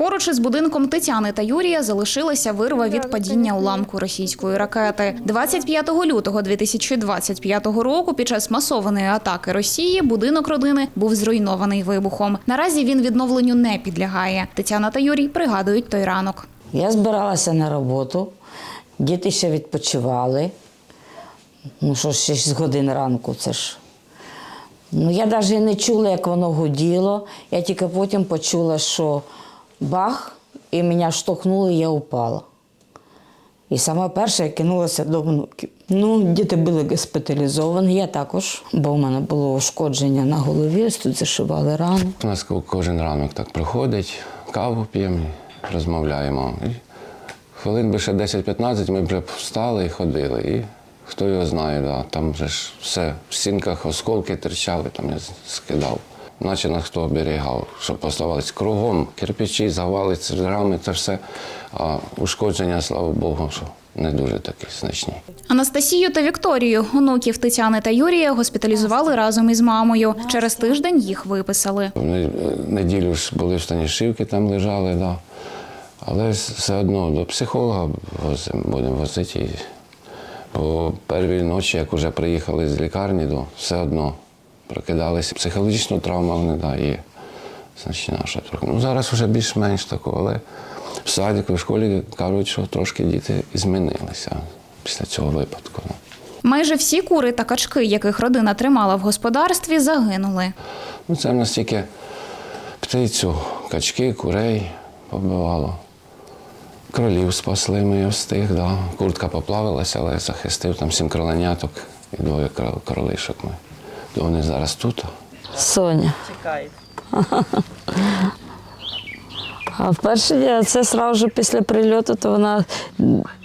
Поруч із будинком Тетяни та Юрія залишилася вирва від падіння уламку російської ракети. 25 лютого 2025 року під час масованої атаки Росії будинок родини був зруйнований вибухом. Наразі він відновленню не підлягає. Тетяна та Юрій пригадують той ранок. Я збиралася на роботу, діти ще відпочивали. Ну що, 6 годин ранку це ж. Ну, я навіть не чула, як воно гуділо. Я тільки потім почула, що бах, і мене штовхнуло, і я упала. І саме перше я кинулася до внуків. Ну, діти були госпіталізовані, я також, бо в мене було ушкодження на голові, тут зашивали рану. У нас кожен ранок так приходить, каву п'ємо, розмовляємо. І хвилин би ще 10-15 ми б встали і ходили. І хто його знає, да, там вже ж все в стінках осколки терчали, там я скидав. Наче нас хто оберігав, щоб поставались кругом, кирпичі, завали, рами, це все. А ушкодження, слава Богу, що не дуже такі значні. Анастасію та Вікторію, онуків Тетяни та Юрія, госпіталізували разом із мамою. Через тиждень їх виписали. В не- неділю ж були в Станішівки, там лежали, да. але все одно до психолога будемо возити. Бо перші ночі, як вже приїхали з лікарні, то все одно прокидалися. Психологічна травма вони да, є. Значить, наша. Ну, зараз вже більш-менш такого, але в садіку, в школі кажуть, що трошки діти змінилися після цього випадку. Майже всі кури та качки, яких родина тримала в господарстві, загинули. Ну, це в нас тільки птицю, качки, курей побивало. Кролів спасли ми встиг, да. Куртка поплавилася, але захистив там сім кроленяток і двоє крол- кролишок. Ми. То вони зараз тут. Соня. Чекають. А вперше я це же після прильоту, то вона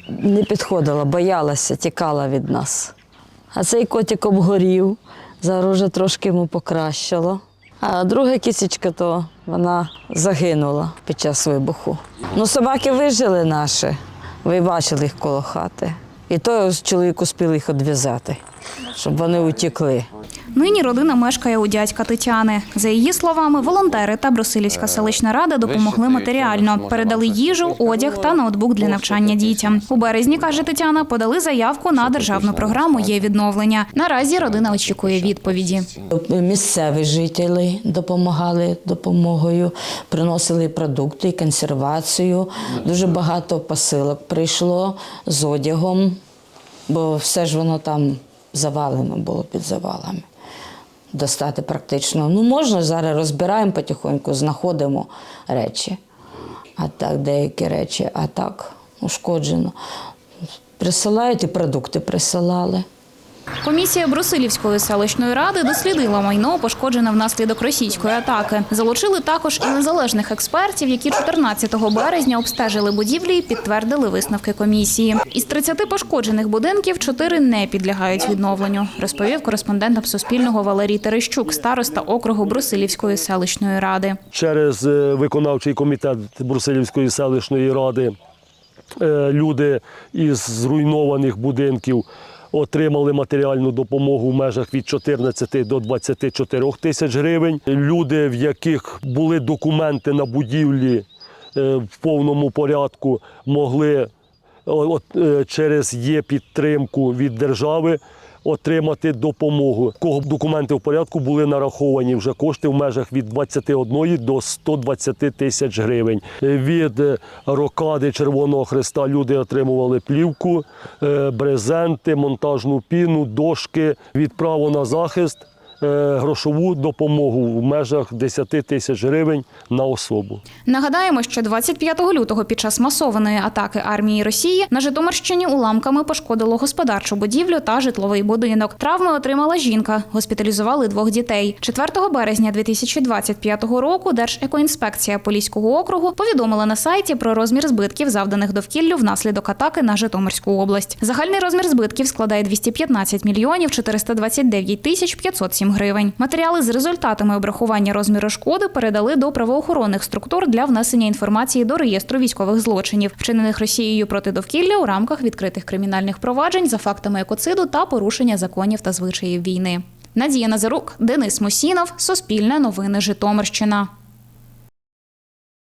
не підходила, боялася, тікала від нас. А цей котик обгорів, зараз вже трошки йому покращило. А друга кісечка, то вона загинула під час вибуху. Ну, собаки вижили наші, ви бачили їх коло хати. І то чоловік успів їх відв'язати, щоб вони утікли. Нині родина мешкає у дядька Тетяни. За її словами, волонтери та Брусилівська селищна рада допомогли матеріально. Передали їжу, одяг та ноутбук для навчання дітям. У березні, каже Тетяна, подали заявку на державну програму є відновлення. Наразі родина очікує відповіді. Місцеві жителі допомагали допомогою, приносили продукти, консервацію. Дуже багато посилок прийшло з одягом, бо все ж воно там завалено було під завалами. Достати практично. Ну, можна зараз розбираємо потихоньку, знаходимо речі. А так, деякі речі, а так ушкоджено. Присилають і продукти присилали. Комісія Брусилівської селищної ради дослідила майно, пошкоджене внаслідок російської атаки. Залучили також і незалежних експертів, які 14 березня обстежили будівлі і підтвердили висновки комісії. Із 30 пошкоджених будинків 4 не підлягають відновленню, розповів кореспондентам Суспільного Валерій Терещук, староста округу Брусилівської селищної ради. через е, виконавчий комітет Брусилівської селищної ради е, люди із зруйнованих будинків отримали матеріальну допомогу в межах від 14 до 24 тисяч гривень. Люди, в яких були документи на будівлі е, в повному порядку, могли е, через є підтримку від держави отримати допомогу. Кого документи в порядку були нараховані вже кошти в межах від 21 до 120 тисяч гривень. Від е, рокади Червоного Христа люди отримували плівку, е, брезенти, монтажну піну, дошки, відправу на захист. Е, Грошову допомогу в межах 10 тисяч гривень на особу. Нагадаємо, що 25 лютого під час масованої атаки армії Росії на Житомирщині уламками пошкодило господарчу будівлю та житловий будинок. Травми отримала жінка. Госпіталізували двох дітей. 4 березня 2025 року Держекоінспекція Поліського округу повідомила на сайті про розмір збитків, завданих довкіллю внаслідок атаки на Житомирську область. Загальний розмір збитків складає 215 мільйонів 429 тисяч 507 гривень. Матеріали з результатами обрахування розміру шкоди передали до правоохоронних структур для внесення інформації до реєстру військових злочинів, вчинених Росією проти довкілля у рамках відкритих кримінальних проваджень за фактами екоциду та порушення законів та звичаїв війни. Надія Назарук, Денис Мусінов, Суспільне новини Житомирщина.